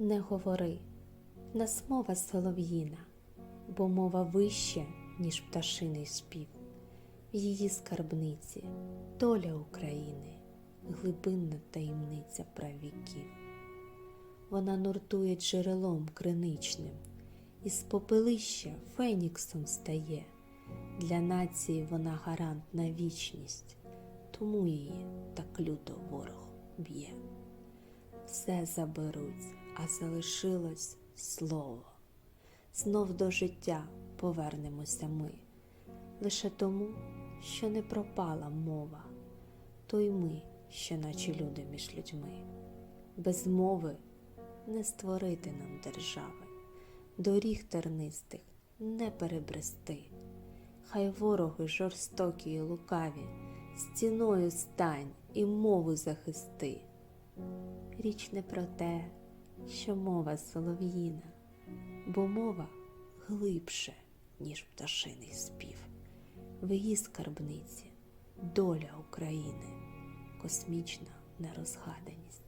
Не говори, нас мова солов'їна, бо мова вища, ніж пташиний спів. В її скарбниці доля України, глибинна таємниця правіків. Вона нуртує джерелом криничним, із попелища феніксом стає. Для нації вона гарант на вічність, тому її так люто ворог б'є. Все заберуть, а залишилось слово. Знов до життя повернемося ми, лише тому, що не пропала мова, то й ми, що наче люди між людьми. Без мови не створити нам держави, доріг тернистих не перебрести. Хай вороги жорстокі й лукаві, стіною стань і мову захисти. Річ не про те, що мова солов'їна, бо мова глибше, ніж пташиний спів. В її скарбниці доля України, космічна нерозгаданість.